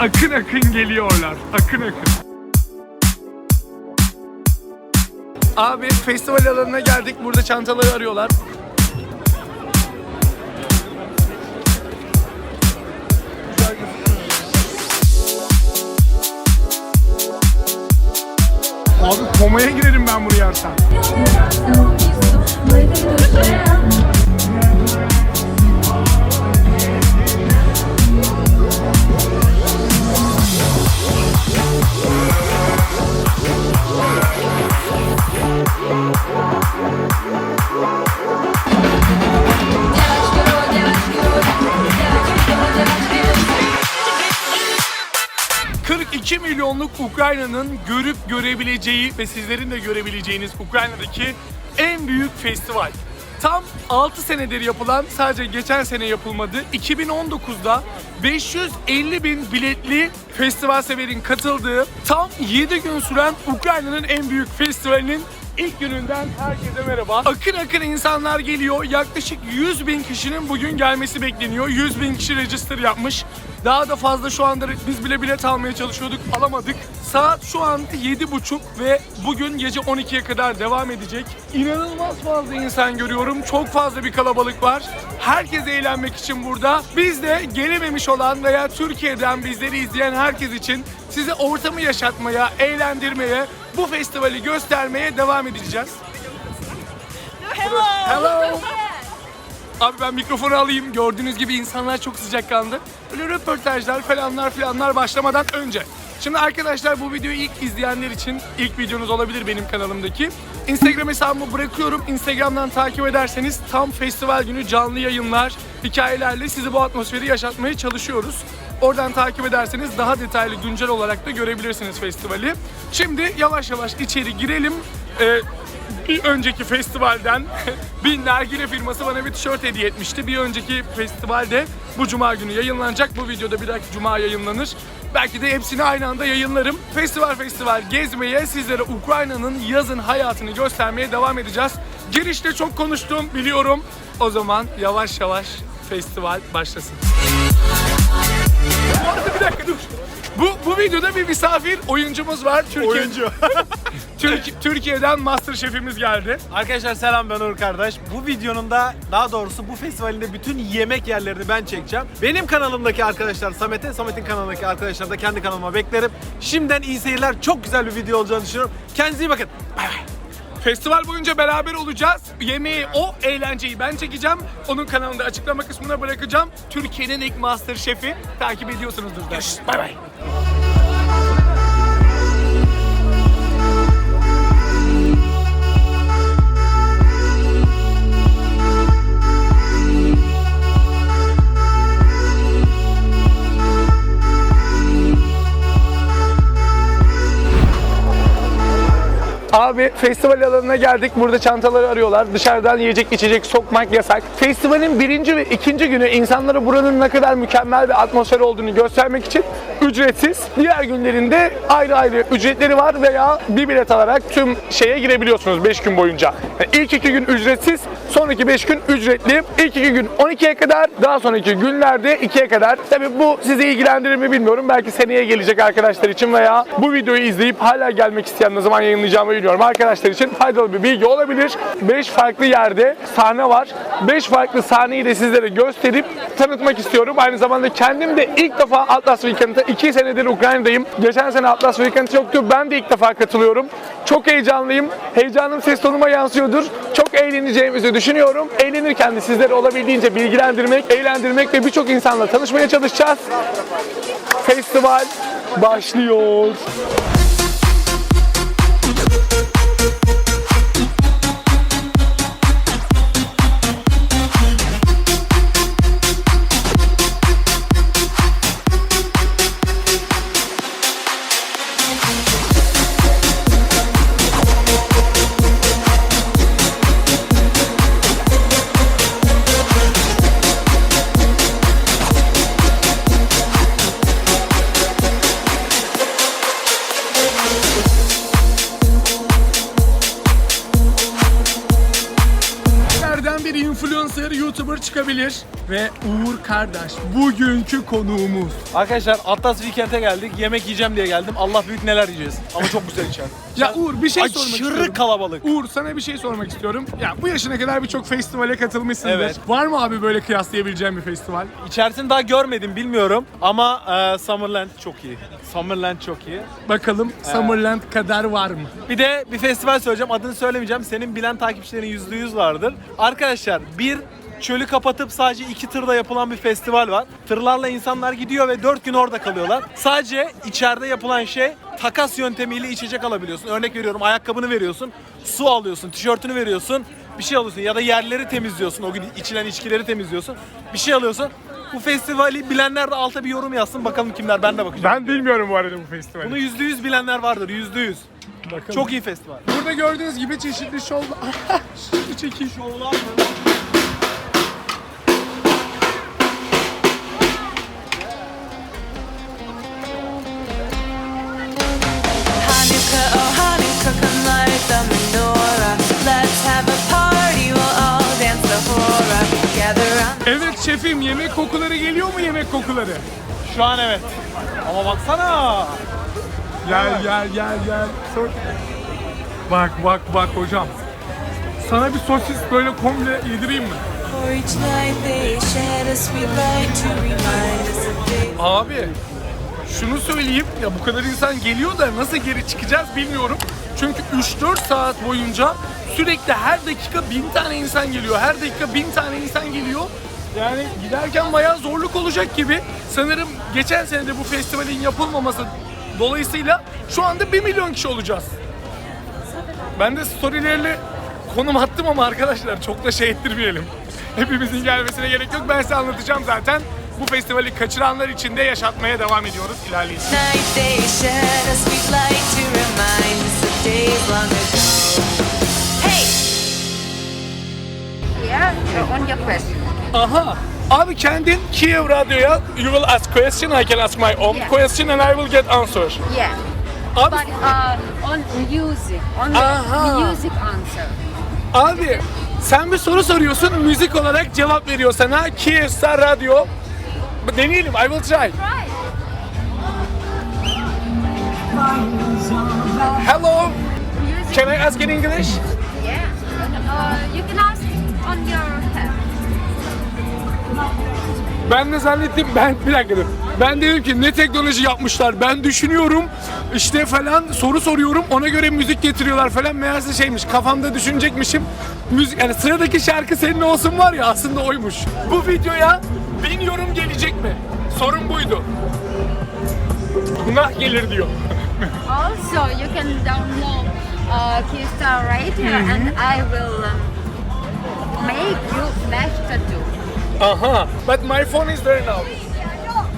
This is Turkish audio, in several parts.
akın akın geliyorlar. Akın akın. Abi festival alanına geldik. Burada çantaları arıyorlar. Abi komaya girerim ben bunu yersem. 42 milyonluk Ukrayna'nın görüp görebileceği ve sizlerin de görebileceğiniz Ukrayna'daki en büyük festival. Tam 6 senedir yapılan, sadece geçen sene yapılmadı. 2019'da 550 bin biletli festival severin katıldığı tam 7 gün süren Ukrayna'nın en büyük festivalinin ilk gününden herkese merhaba. Akın akın insanlar geliyor. Yaklaşık 100 bin kişinin bugün gelmesi bekleniyor. 100 bin kişi register yapmış. Daha da fazla şu anda biz bile bilet almaya çalışıyorduk, alamadık. Saat şu an 7.30 ve bugün gece 12'ye kadar devam edecek. İnanılmaz fazla insan görüyorum. Çok fazla bir kalabalık var. Herkes eğlenmek için burada. Biz de gelememiş olan veya Türkiye'den bizleri izleyen herkes için size ortamı yaşatmaya, eğlendirmeye, bu festivali göstermeye devam edeceğiz. Hello. Hello. Abi ben mikrofonu alayım. Gördüğünüz gibi insanlar çok sıcakkanlı. Böyle röportajlar falanlar filanlar başlamadan önce. Şimdi arkadaşlar bu videoyu ilk izleyenler için ilk videonuz olabilir benim kanalımdaki. Instagram hesabımı bırakıyorum. Instagram'dan takip ederseniz tam festival günü canlı yayınlar, hikayelerle sizi bu atmosferi yaşatmaya çalışıyoruz. Oradan takip ederseniz daha detaylı güncel olarak da görebilirsiniz festivali. Şimdi yavaş yavaş içeri girelim. Ee, bir önceki festivalden bir nargile firması bana bir tişört hediye etmişti. Bir önceki festivalde bu cuma günü yayınlanacak. Bu videoda bir dahaki cuma yayınlanır. Belki de hepsini aynı anda yayınlarım. Festival festival gezmeye, sizlere Ukrayna'nın yazın hayatını göstermeye devam edeceğiz. Girişte çok konuştum biliyorum. O zaman yavaş yavaş festival başlasın. Bir dakika dur. Bu, bu videoda bir misafir oyuncumuz var. Türkiye, Oyuncu. Türk- Türkiye'den Masterchef'imiz geldi. Arkadaşlar selam ben Uğur kardeş. Bu videonun da daha doğrusu bu festivalinde bütün yemek yerlerini ben çekeceğim. Benim kanalımdaki arkadaşlar Samet'e, Samet'in kanalındaki arkadaşlar da kendi kanalıma beklerim. Şimdiden iyi seyirler. Çok güzel bir video olacağını düşünüyorum. Kendinize iyi bakın. Bay bay. Festival boyunca beraber olacağız. Yemeği, o eğlenceyi ben çekeceğim. Onun kanalında açıklama kısmına bırakacağım. Türkiye'nin ilk Master Şefi takip ediyorsunuzdur. Görüşürüz. Bay bay. Abi festival alanına geldik. Burada çantaları arıyorlar. Dışarıdan yiyecek içecek sokmak yasak. Festivalin birinci ve ikinci günü insanlara buranın ne kadar mükemmel bir atmosfer olduğunu göstermek için ücretsiz. Diğer günlerinde ayrı ayrı ücretleri var veya bir bilet alarak tüm şeye girebiliyorsunuz 5 gün boyunca. Yani ilk iki gün ücretsiz, sonraki 5 gün ücretli. İlk iki gün 12'ye kadar, daha sonraki günlerde 2'ye kadar. Tabii bu sizi ilgilendirir mi bilmiyorum. Belki seneye gelecek arkadaşlar için veya bu videoyu izleyip hala gelmek isteyen ne zaman yayınlayacağımı bilmiyorum. Arkadaşlar için faydalı bir bilgi olabilir. 5 farklı yerde sahne var. 5 farklı sahneyi de sizlere gösterip tanıtmak istiyorum. Aynı zamanda kendim de ilk defa Atlas Weekend'e 2 senedir Ukrayna'dayım. Geçen sene Atlas Weekend yoktu. Ben de ilk defa katılıyorum. Çok heyecanlıyım. Heyecanım ses tonuma yansıyordur. Çok eğleneceğimizi düşünüyorum. Eğlenirken de sizleri olabildiğince bilgilendirmek, eğlendirmek ve birçok insanla tanışmaya çalışacağız. Festival başlıyor. Çıkabilir ve Uğur kardeş bugünkü konuğumuz. Arkadaşlar Atlas Weekend'e geldik. Yemek yiyeceğim diye geldim. Allah büyük neler yiyeceğiz. Ama çok güzel içer. Ya Uğur bir şey sormak Aşırı istiyorum. kalabalık. Uğur sana bir şey sormak istiyorum. Ya bu yaşına kadar birçok festivale katılmışsındır. Evet. Var mı abi böyle kıyaslayabileceğim bir festival? İçerisini daha görmedim bilmiyorum ama e, Summerland çok iyi. Summerland çok iyi. Bakalım Summerland kadar var mı? Bir de bir festival söyleyeceğim adını söylemeyeceğim. Senin bilen takipçilerin %100 vardır. Arkadaşlar bir çölü kapatıp sadece iki tırda yapılan bir festival var. Tırlarla insanlar gidiyor ve 4 gün orada kalıyorlar. Sadece içeride yapılan şey takas yöntemiyle içecek alabiliyorsun. Örnek veriyorum ayakkabını veriyorsun, su alıyorsun, tişörtünü veriyorsun, bir şey alıyorsun ya da yerleri temizliyorsun. O gün içilen içkileri temizliyorsun. Bir şey alıyorsun. Bu festivali bilenler de alta bir yorum yazsın bakalım kimler ben de bakacağım. Ben bilmiyorum bu arada bu festivali. Bunu %100 bilenler vardır %100. Bakalım. Çok iyi festival. Burada gördüğünüz gibi çeşitli şovlar. Şimdi çekil. Şovlar mı? Evet şefim yemek kokuları geliyor mu yemek kokuları? Şu an evet. Ama baksana. Gel gel gel gel. Sor. Bak bak bak hocam. Sana bir sosis böyle komple yedireyim mi? Abi şunu söyleyeyim ya bu kadar insan geliyor da nasıl geri çıkacağız bilmiyorum. Çünkü 3-4 saat boyunca sürekli her dakika bin tane insan geliyor. Her dakika bin tane insan geliyor. Yani giderken bayağı zorluk olacak gibi. Sanırım geçen sene de bu festivalin yapılmaması dolayısıyla şu anda 1 milyon kişi olacağız. Ben de storylerle konum attım ama arkadaşlar çok da şey ettirmeyelim. Hepimizin gelmesine gerek yok. Ben size anlatacağım zaten. Bu festivali kaçıranlar için de yaşatmaya devam ediyoruz ilerleyin. Hey! Yeah, on your question. Aha. Abi kendin Kiev Radyo'ya you will ask question, I can ask my own Yeah. question and I will get answer. Yeah, Abi, but uh, on music, on the Aha. music answer. abi sen bir soru soruyorsun, müzik olarak cevap veriyor sana Kiev Star Radyo. Deneyelim, I will try. Right. Hello, Music. can I ask in English? Yeah. Uh, you can ask on your head. Ben de zannettim ben bir dakika dur. Ben dedim ki ne teknoloji yapmışlar ben düşünüyorum işte falan soru soruyorum ona göre müzik getiriyorlar falan meğerse şeymiş kafamda düşünecekmişim. Müzik yani sıradaki şarkı senin olsun var ya aslında oymuş. Bu videoya bin yorum gelecek mi? Sorun buydu. Günah gelir diyor. Also, you can download uh, Keystar Radio, and I will um, make you flash tattoo. Aha. But my phone is there now.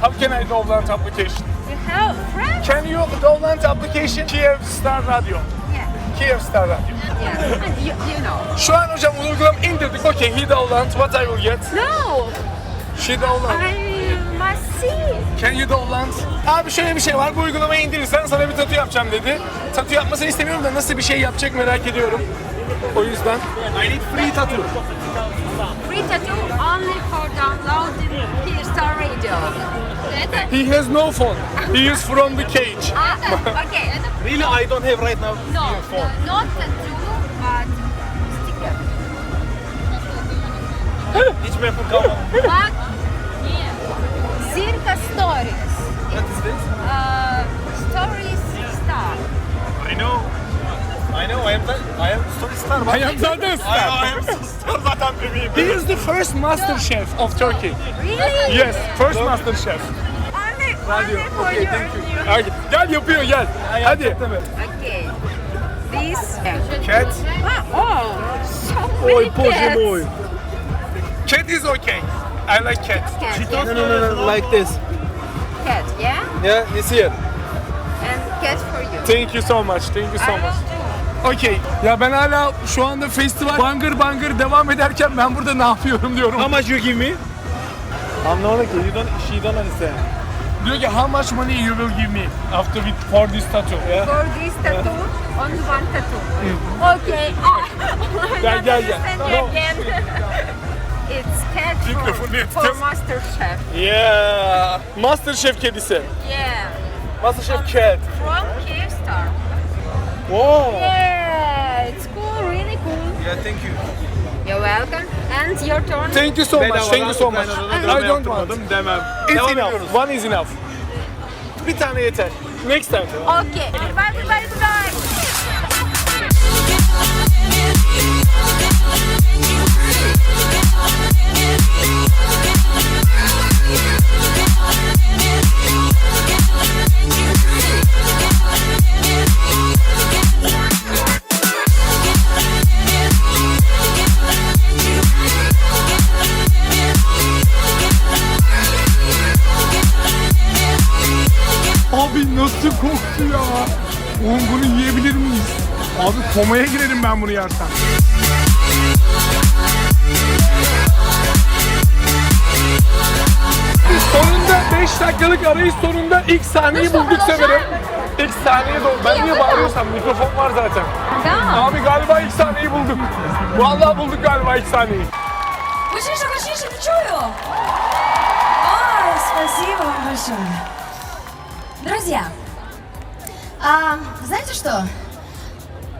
How can I download application? You have friends? Can you download application Kiev Star Radio? Yeah. Kiev Star Radio. Yeah. And you, you know. Şu an hocam uygulama indirdik. Okay, he download. What I will get? No, She download. I must see. Can you download? Abi şöyle bir şey var. Bu uygulamayı indirirsen sana bir tatu yapacağım dedi. Tatu yapmasını istemiyorum da nasıl bir şey yapacak merak ediyorum. O yüzden. I need free tattoo. Free tattoo only for downloading Keystar Radio. He has no phone. He is from the cage. Ah, okay. Really I don't have right now No, your phone. no, not tattoo, but sticker. Hiç memnun kalmadım. But Circa Stories. What is this? Uh, stories star. I know. I know I am the, I am story star. I am zaten I, star. I am star zaten bebeğim. He is the first master chef of Turkey. Really? Yes, first master chef. Only for Okay, thank you. Hadi, Gel yapıyor gel. Hadi. Okay. This. Cat. Ah, oh, so many cats. Cat is okay. I like cat. Cat, No yeah. no no no like this. Cat, yeah? Yeah, he's here. And cat for you. Thank you so much. Thank you so I much. will Okey. Ya ben hala şu anda festival bangır bangır devam ederken ben burada ne yapıyorum diyorum. How much you give me? Anlamadım ki. You don't, she don't understand. Diyor ki how much money you will give me after with for this tattoo. do. For this tattoo, only one tattoo. Okay. Ah, Gel, gel, gel. Send you Tamam. again. It's cat Mikrofonu for, yapacağız. for Master Chef. Yeah. Masterchef kedisi. Yeah. Masterchef cat. From Kyivstar. Wow. Yeah, it's cool, really cool. Yeah, thank you. You're welcome. And your turn. Thank you so much. Thank you so much. I don't want. demem. It's Devam enough. ediyoruz. One is enough. Bir tane yeter. Next time. Okay. Bye bye bye bye. Abi nasıl koktu ya? Oğlum bunu yiyebilir miyiz? Abi komaya girerim ben bunu yersem. Biz sonunda 5 dakikalık arayış sonunda ilk sahneyi bulduk severim. İlk sahneyi doğru. Ben niye bağırıyorsam mikrofon var zaten. Да. Abi galiba ilk sahneyi bulduk. Vallahi bulduk galiba ilk sahneyi. Гучніше, гучніше, не чую! Ой, спасибо вам большое. Друзья, а, знаете что?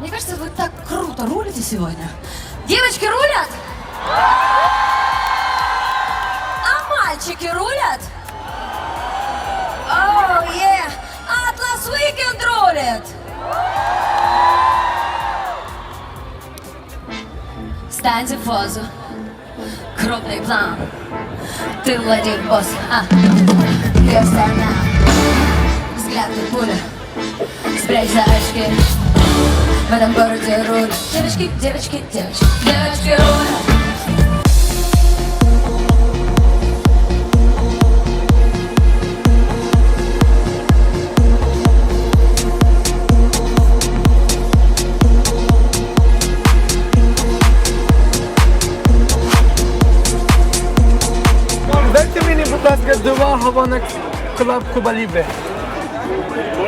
Мне кажется, вы так круто рулите сегодня. Девочки рулят? А мальчики рулят? Оу, е! Атлас Уикенд рулит! Станьте в позу. Крупный план. Ты Владимир Босс. А, я страна. Взгляд пуля. Спрячь за очки. В этом городе руль. Девочки, девочки, девочки, девочки рулят. Дайте мені, будь ласка, два Club Cuba Libre.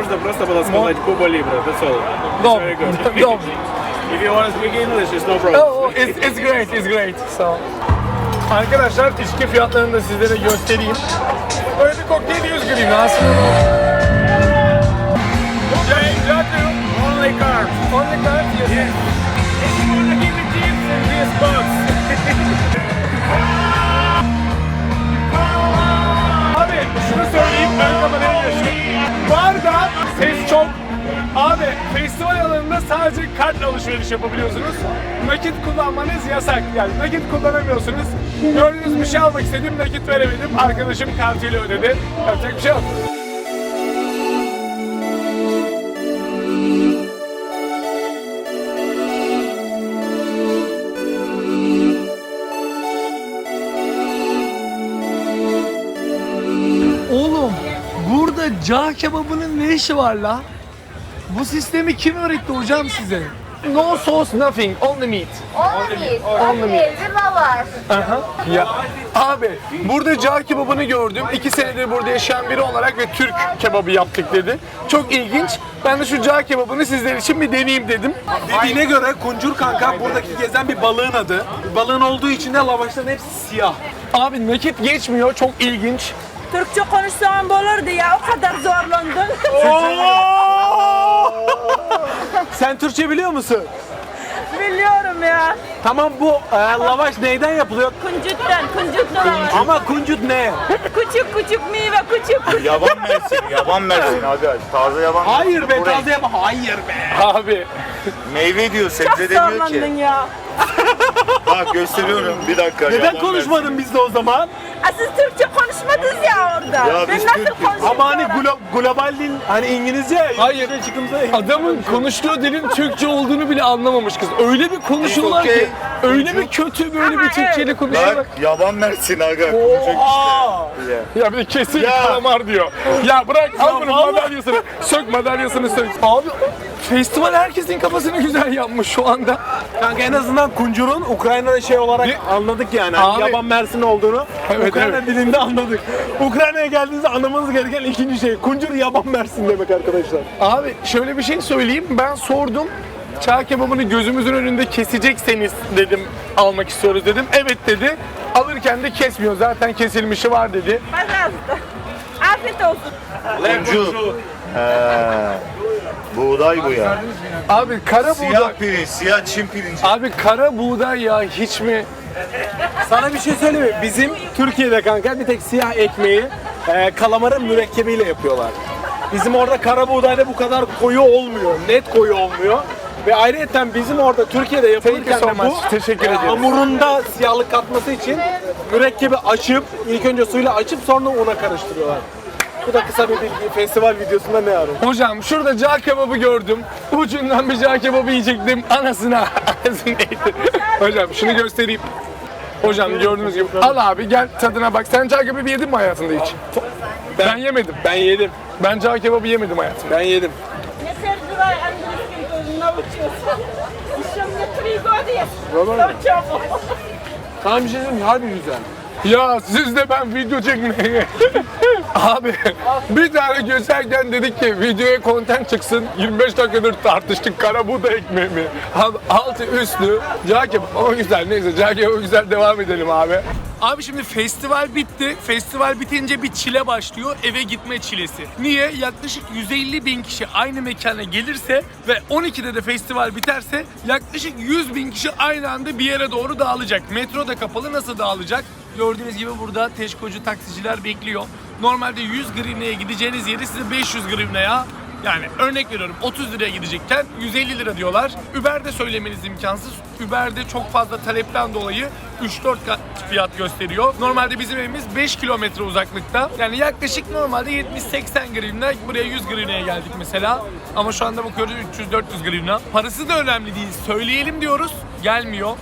Можно просто было сказать Куба Либра, that's all. Добре, Very good. добре. If you want to speak English, it's no problem. Oh, it's, it's great, it's great. So. Arkadaşlar içki fiyatlarını da sizlere göstereyim. Böyle bir kokteyl 100 grivna aslında. Yeah, exactly. Only carbs. Only card, yes. If Sadece kartla alışveriş yapabiliyorsunuz. Nakit kullanmanız yasak. Yani nakit kullanamıyorsunuz. Gördüğünüz bir şey almak istedim nakit veremedim. Arkadaşım kartıyla ödedi. Yapacak bir şey yok. Oğlum burada cağ kebabının ne işi var la? Bu sistemi kim öğretti hocam size? No sauce, nothing, only meat. Only meat. Only Only meat. with lavaş. Aha. Ya abi burada cağ kebabını gördüm. İki senedir burada yaşayan biri olarak ve Türk kebabı yaptık dedi. Çok ilginç. Ben de şu cağ kebabını sizler için bir deneyeyim dedim. Dediğine göre kuncur kanka buradaki gezen bir balığın adı. Balığın olduğu için de lavaşların hepsi siyah. Abi nakit geçmiyor. Çok ilginç. Türkçe konuşsam olurdu ya o kadar zorlandın. Sen Türkçe biliyor musun? Biliyorum ya. Tamam bu e, lavaş neyden yapılıyor? Kuncuttan, kuncutlu lavaş. Ama kuncut ne? Küçük küçük meyve, küçük küçük. Yaban mersin, yaban mersin aga. Taze yaban Hayır mersin. be Buraya- taze yapma. Hayır be. Abi Meyve diyor, Çok sebze demiyor zorlandın ki. ya. Bak gösteriyorum, bir dakika. Neden yaban konuşmadın bizle o zaman? Ha, siz Türkçe konuşmadınız ya orada. Ya ben biz nasıl Türk'üz. konuşayım? Ama hani glo- global dil hani İngilizce. Hayır. İngilizce çıkımıza adamın konuştuğu dilin Türkçe olduğunu bile anlamamış kız. Öyle bir konuşuyorlar It's okay. ki. Öyle bir kötü böyle bir Ama Türkçeyle evet. konuşuyorlar. Bak yaban mersin aga. Konuşacak işte. Ya bir de kesin Ya. kalamar diyor. Ya bırak al vallahi. madalyasını. Sök madalyasını sök. Abi festival herkesin kafasını güzel yapmış şu anda. Kanka en azından kuncurun Ukrayna'da şey olarak Bir- anladık yani. Hani Abi- yaban mersin olduğunu Evet, Ukrayna evet. dilinde anladık. Ukrayna'ya geldiğinizde anlamanız gereken ikinci şey. Kuncur yaban mersin demek arkadaşlar. Abi şöyle bir şey söyleyeyim. Ben sordum. Çağ kebabını gözümüzün önünde kesecekseniz dedim almak istiyoruz dedim. Evet dedi. alırken de kesmiyor. Zaten kesilmişi var dedi. Pожалуйста. Afiyet olsun. Boncu. He. Buğday bu ya. Abi kara Siyah buğday. pirinç, siyah Çin pirinci. Abi kara buğday ya hiç mi? sana bir şey söyleyeyim mi? Bizim Türkiye'de kanka bir tek siyah ekmeği e, kalamarın mürekkebiyle yapıyorlar. Bizim orada kara buğdayda bu kadar koyu olmuyor. Net koyu olmuyor. Ve ayrıca bizim orada Türkiye'de yapılırken de bu Teşekkür e, ederim. hamurunda siyahlık katması için mürekkebi açıp ilk önce suyla açıp sonra una karıştırıyorlar. Bu da kısa bir bilgi. Festival videosunda ne arıyor? Hocam şurada cağ kebabı gördüm. Ucundan bir cağ kebabı yiyecektim. Anasına. Anasını. Hocam şunu göstereyim. Hocam gördüğünüz gibi. Al abi gel tadına bak. Sen cağ kebabı yedin mi hayatında hiç? Ben, ben yemedim. Ben yedim. Ben cağ kebabı yemedim hayatımda. Ben yedim. Ne serdiler Andres'in gözüne uçuyorsun. İşim ne trigodiyes. Tamam bir şey diyeyim. Harbi güzel. Ya siz de ben video çekmeye Abi bir tane geçerken dedik ki videoya content çıksın. 25 dakikadır tartıştık kara buğday ekmeği mi? Abi altı üstü kebap ama güzel neyse cağ kebabı güzel devam edelim abi. Abi şimdi festival bitti. Festival bitince bir çile başlıyor. Eve gitme çilesi. Niye? Yaklaşık 150 bin kişi aynı mekana gelirse ve 12'de de festival biterse yaklaşık 100 bin kişi aynı anda bir yere doğru dağılacak. Metro da kapalı nasıl dağılacak? Gördüğünüz gibi burada teşkocu taksiciler bekliyor. Normalde 100 grivneye gideceğiniz yeri size 500 grivnaya yani örnek veriyorum 30 liraya gidecekken 150 lira diyorlar. Uber'de söylemeniz imkansız. Uber'de çok fazla talepten dolayı 3-4 kat fiyat gösteriyor. Normalde bizim evimiz 5 kilometre uzaklıkta. Yani yaklaşık normalde 70-80 grivna. Buraya 100 grivnaya geldik mesela. Ama şu anda bakıyoruz 300-400 grivna. Parası da önemli değil. Söyleyelim diyoruz. Gelmiyor.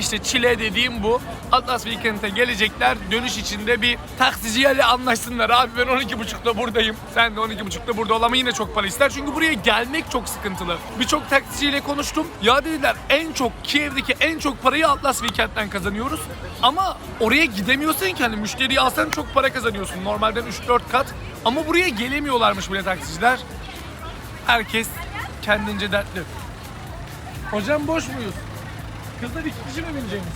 İşte çile dediğim bu. Atlas Weekend'e gelecekler. Dönüş içinde bir taksiciyle anlaşsınlar. Abi ben 12.30'da buradayım. Sen de 12.30'da burada ol ama yine çok para ister. Çünkü buraya gelmek çok sıkıntılı. Birçok taksiciyle konuştum. Ya dediler en çok Kiev'deki en çok parayı Atlas Weekend'den kazanıyoruz. Ama oraya gidemiyorsun ki hani müşteriyi alsan çok para kazanıyorsun. Normalden 3-4 kat. Ama buraya gelemiyorlarmış bile taksiciler. Herkes kendince dertli. Hocam boş muyuz? Kızlar iki kişi mi bineceğiniz?